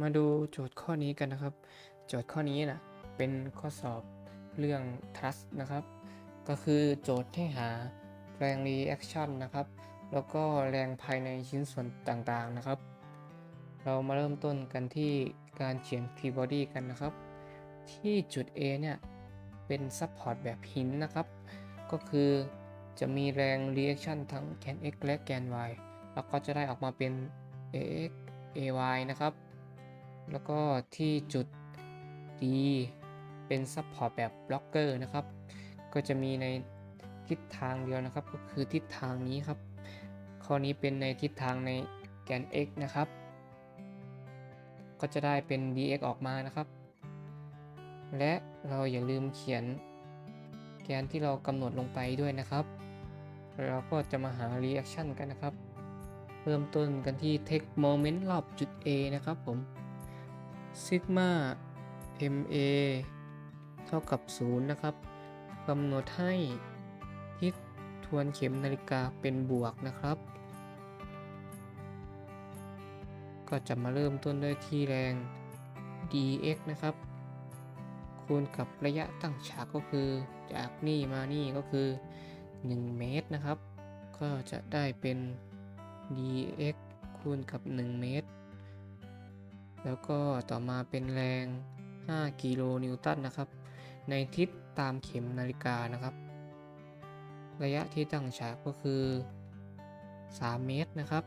มาดูโจทย์ข้อนี้กันนะครับ โจทย์ข้อนี้นะเป็นข้อสอบเรื่อง trust นะครับ ก็คือโจทย์ให้หาแรง reaction นะครับ แล้วก็แรงภายในชิ้นส่วนต่างๆนะครับ เรามาเริ่มต้นกันที่การเขียน free body กันนะครับ ที่จุด A เนี่ยเป็น support แบบหินนะครับ ก็คือจะมีแรง reaction ทั้งแกน x และแกน y แล้วก็จะได้ออกมาเป็น ax ay นะครับ แล้วก็ที่จุด D เป็น support แบบบล็อกเกอร์นะครับ ก็จะมีในทิศทางเดียวนะครับ ก็คือทิศทางนี้ครับ ข้อนี้เป็นในทิศทางในแกน x นะครับ ก็จะได้เป็น dx ออกมานะครับ และเราอย่าลืมเขียนแกนที่เรากำหนดลงไปด้วยนะครับ เราก็จะมาหา reaction กันนะครับ เริ่มต้นกันที่ take moment รอบจุด A นะครับผม ซิกมา MA เท่ากับ 0 นะครับกำหนดให้ทิศทวนเข็มนาฬิกาเป็นบวกนะครับ ก็จะมาเริ่มต้นด้วยที่แรง dx นะครับ คูณกับระยะตั้งฉากก็คือจากนี่มานี่ก็คือ 1 เมตรนะครับ ก็จะได้เป็น dx คูณกับ 1 เมตร แล้วก็ต่อมาเป็นแรง 5 กิโลนิวตันนะครับ ในทิศตามเข็มนาฬิกานะครับ ระยะที่ตั้งฉากก็คือ 3 เมตรนะครับ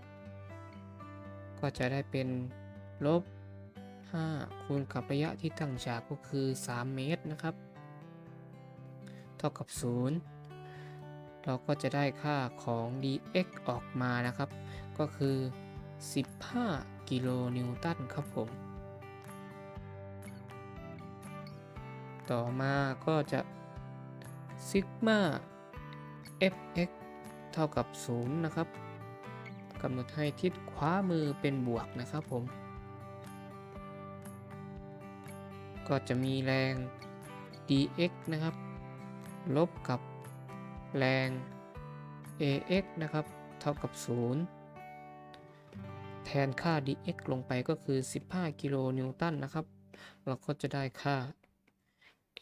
ก็จะได้เป็นลบ 5 คูณกับระยะที่ตั้งฉากก็คือ 3 เมตรนะครับ เท่ากับ 0 เราก็จะได้ค่าของ dx ออกมานะครับ ก็คือ 15 กิโลนิวตันครับผม ต่อมาก็จะซิกมา fx เท่ากับ 0 นะครับกำหนดให้ทิศขวามือเป็นบวกนะครับผม ก็จะมีแรง dx นะครับ ลบกับแรง ax นะครับ เท่ากับ 0 แทนค่า dx ลงไปก็คือ 15 กิโลนิวตันนะครับ เราก็จะได้ค่า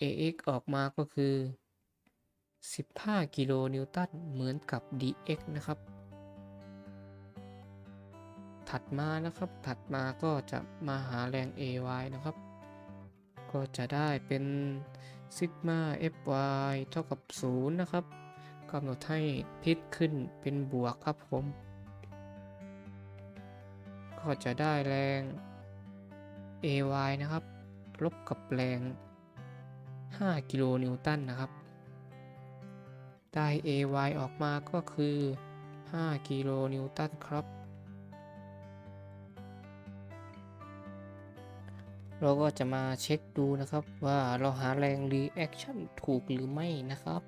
ax ออกมาก็คือ 15 กิโลนิวตันเหมือนกับ dx นะครับ ถัดมานะครับ ถัดมาก็จะมาหาแรง ay นะครับ ก็จะได้เป็นซิกมา fy เท่ากับ 0 นะครับกำหนดให้ทิศขึ้นเป็นบวกครับผม ก็จะได้แรง ay นะครับ ลบกับแรง 5 กิโลนิวตันนะครับ ได้ ay ออกมาก็คือ 5 กิโลนิวตันครับ เราก็จะมาเช็คดูนะครับว่าเราหาแรง reaction ถูกหรือไม่นะครับ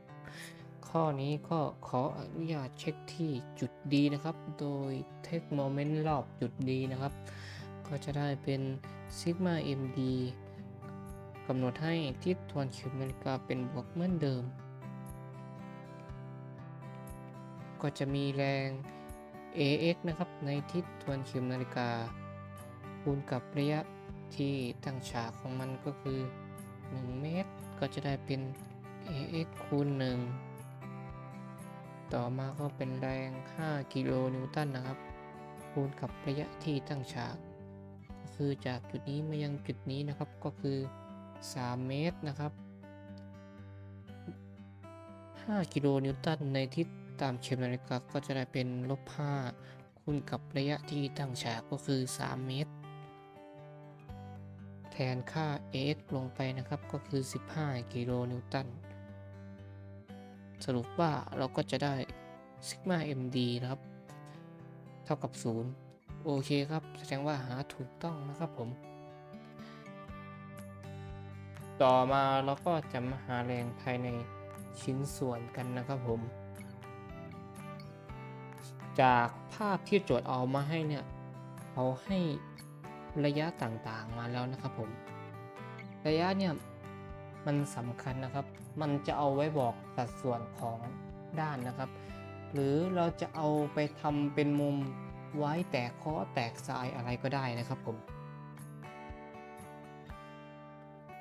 ข้อนี้ก็ขออนุญาตเช็คที่จุด D นะครับ โดย take moment รอบจุด D นะครับ ก็จะได้เป็น sigma md กำหนดให้ทิศทวนเข็มนาฬิกาเป็นบวกเหมือนเดิม ก็จะมีแรง ax นะครับ ในทิศทวนเข็มนาฬิกา คูณกับระยะที่ตั้งฉากของมันก็คือ 1 เมตร ก็จะได้เป็น ax คูณ1 ต่อมาก็เป็นแรง 5 กิโลนิวตันนะครับ คูณกับระยะที่ตั้งฉาก ก็คือจากจุดนี้มายังจุดนี้นะครับก็คือ 3 เมตรนะครับ 5 กิโลนิวตันในทิศตามเข็มนาฬิกาก็จะได้เป็นลบ5คูณกับระยะที่ตั้งฉากก็คือ 3 เมตร แทนค่า ax ลงไปนะครับก็คือ 15 กิโลนิวตัน สรุปว่าเราก็จะได้ซิกมา md นะครับ เท่ากับ 0 โอเคครับ แสดงว่าหาถูกต้องนะครับผม ต่อมาเราก็จะมาหาแรงภายในชิ้นส่วนกันนะครับผม จากภาพที่โจทย์เอามาให้เนี่ยเขาให้ระยะต่างๆมาแล้วนะครับผม ระยะเนี่ย มันสำคัญนะครับ มันจะเอาไว้บอกสัดส่วนของด้านนะครับ หรือเราจะเอาไปทำเป็นมุมไว้แตกข้อแตกทรายอะไรก็ได้นะครับผม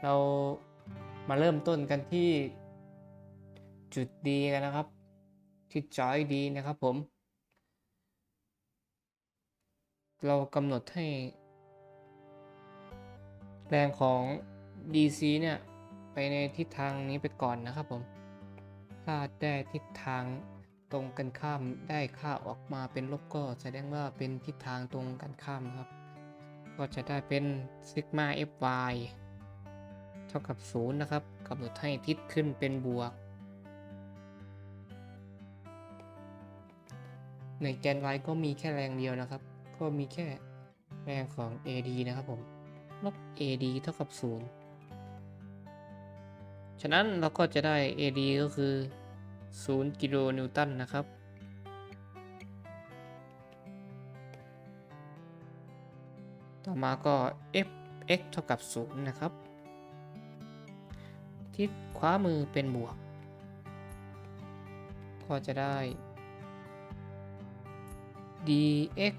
เรามาเริ่มต้นกันที่จุดดีกันนะครับที่จอยดีนะครับผม เรากำหนดให้ แรงของ DC เนี่ย ไปในทิศทางนี้ไปก่อนนะครับผมถ้าได้ทิศทางตรงกันข้ามได้ค่าออกมาเป็นลบก็แสดงว่าเป็นทิศทางตรงกันข้ามนะครับ ก็จะได้เป็นซิกมา fy เท่ากับ 0 นะครับกำหนดให้ทิศขึ้นเป็นบวก ในแกน y ก็มีแค่แรงเดียวนะครับ ก็มีแค่แรงของ AD นะครับผมลบ AD เท่ากับ 0ะนั้นเราก็จะได้ AD ก็คือ 0 กิโลนิวตันนะครับ ต่อมาก็ fx เท่ากับ 0 นะครับ ทิศขวามือเป็นบวก ก็จะได้ dx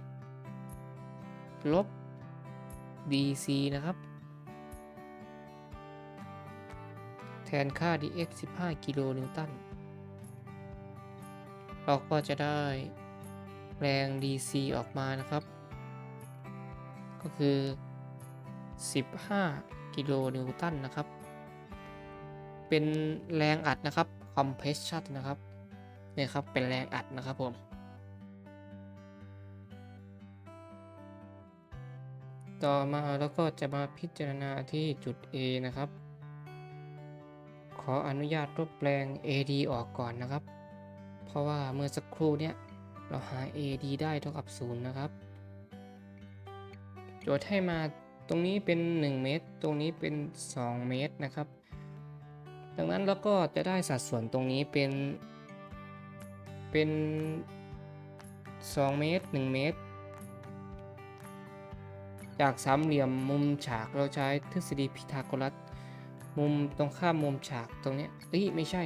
ลบ dc นะครับ แทนค่า dx 15 กิโลนิวตัน เราก็จะได้แรง dc ออกมานะครับ ก็คือ 15 กิโลนิวตันนะครับ เป็นแรงอัดนะครับ compression นะครับเนี่ยครับ เป็นแรงอัดนะครับผม ต่อมาแล้วก็จะมาพิจารณาที่จุด A นะครับ ออนุญาตลบแรง AD ออกก่อนนะครับ เพราะว่าเมื่อสักครู่เนี่ยเราหา AD ได้เท่ากับ 0 นะครับ โจทย์ให้มาตรงนี้เป็น 1 เมตร ตรงนี้เป็น 2 เมตรนะครับ ดังนั้นเราก็จะได้สัดส่วนตรงนี้เป็น เป็น 2 เมตร 1 เมตร จากสามเหลี่ยมมุมฉากเราใช้ทฤษฎีพีทาโกรัส มุมตรงข้ามมุมฉากตรงนี้เอ้ยไม่ใช่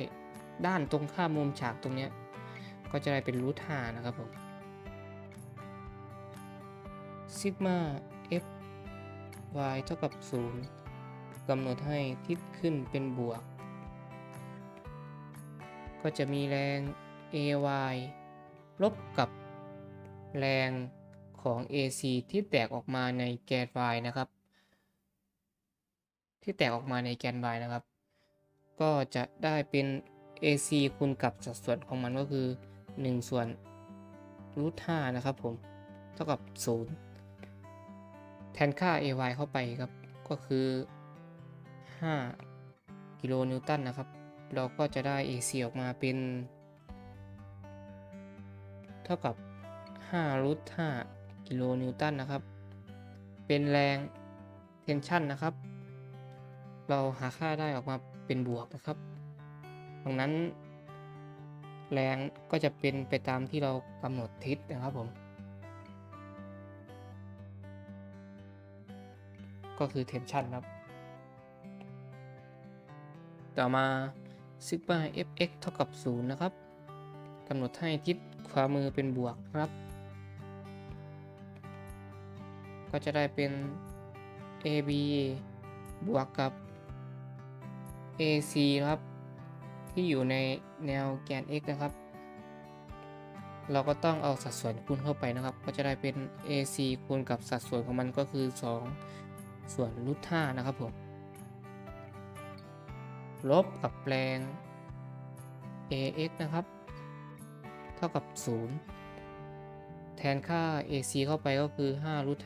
ด้านตรงข้ามมุมฉากตรงนี้ก็จะได้เป็นรูทหานะครับผมซิกมา f y เท่ากับ 0กำหนดให้ทิศขึ้นเป็นบวก ก็จะมีแรง ay ลบกับแรงของ AC ที่แตกออกมาในแกน y นะครับ ที่แตกออกมาในแกน y นะครับ ก็จะได้เป็น AC คูณกับสัดส่วนของมันก็คือ 1 ส่วนรูท5นะครับผม เท่ากับ 0 แทนค่า AY เข้าไปครับ ก็คือ 5 กิโลนิวตันนะครับ เราก็จะได้ AC ออกมาเป็น เท่ากับ5รูท5กิโลนิวตันนะครับ เป็นแรงเทนชันนะครับ เราหาค่าได้ออกมาเป็นบวกนะครับ ดังนั้น แรงก็จะเป็นไปตามที่เรากำหนดทิศนะครับผม ก็คือ tension ครับ ต่อมา sigma fx เท่ากับ 0 นะครับกำหนดให้ทิศขวามือเป็นบวกครับ ก็จะได้เป็น ab บวกกับ ac ครับ ที่อยู่ในแนวแกน x นะครับ เราก็ต้องเอาสัดส่วนคูณเข้าไปนะครับ ก็จะได้เป็น ac คูณกับสัดส่วนของมันก็คือ 2 ส่วนรูท5นะครับผมลบกับแรง ax นะครับ เท่ากับ 0 แทนค่า ac เข้าไปก็คือ5รูท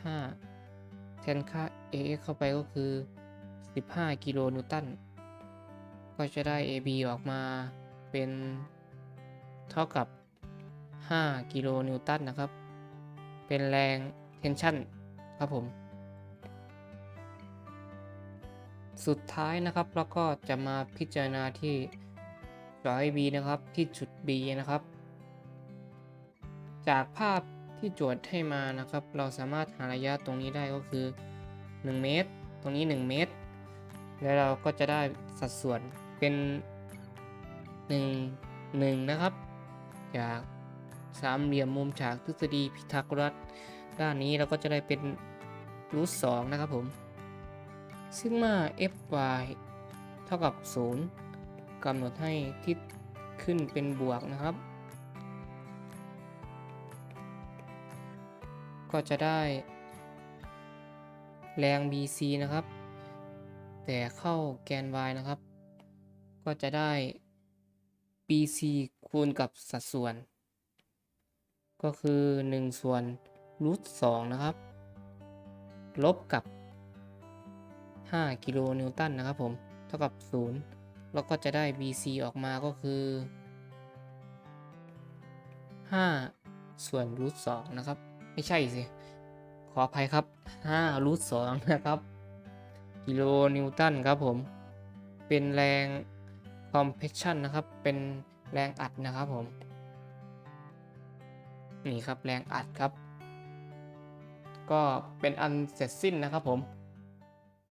5แทนค่า ax เข้าไปก็คือ 15 กิโลนิวตัน ก็จะได้ AB ออกมาเป็นเท่ากับ 5 กิโลนิวตันนะครับ เป็นแรงเทนชันครับผม สุดท้ายนะครับแล้วก็จะมาพิจารณาที่จอย B นะครับที่จุด B นะครับ จากภาพที่โจทย์ให้มานะครับ เราสามารถหาระยะตรงนี้ได้ก็คือ 1 เมตร ตรงนี้ 1 เมตร แล้วเราก็จะได้สัดส่วน เป็น 1 1 นะครับ จากสามเหลี่ยมมุมฉากทฤษฎีพีทาโกรัส ด้านนี้เราก็จะได้เป็นรูทสองนะครับผมซิกมา fy เท่ากับ 0กำหนดให้ทิศขึ้นเป็นบวกนะครับ ก็จะได้ แรง BC นะครับ แต่เข้าแกน y นะครับ ก็จะได้ BC คูณกับสัดส่วน ก็คือ 1 ส่วนรูท2นะครับ ลบกับ 5 กิโลนิวตันนะครับผม เท่ากับ 0 แล้วก็จะได้ BC ออกมาก็คือ 5 ส่วนรูท2นะครับ ไม่ใช่สิ ขออภัยครับ5รูท2นะครับ กิโลนิวตันครับผม เป็นแรง compression นะครับ เป็นแรงอัดนะครับผม นี่ครับแรงอัดครับ ก็เป็นอันเสร็จสิ้นนะครับผม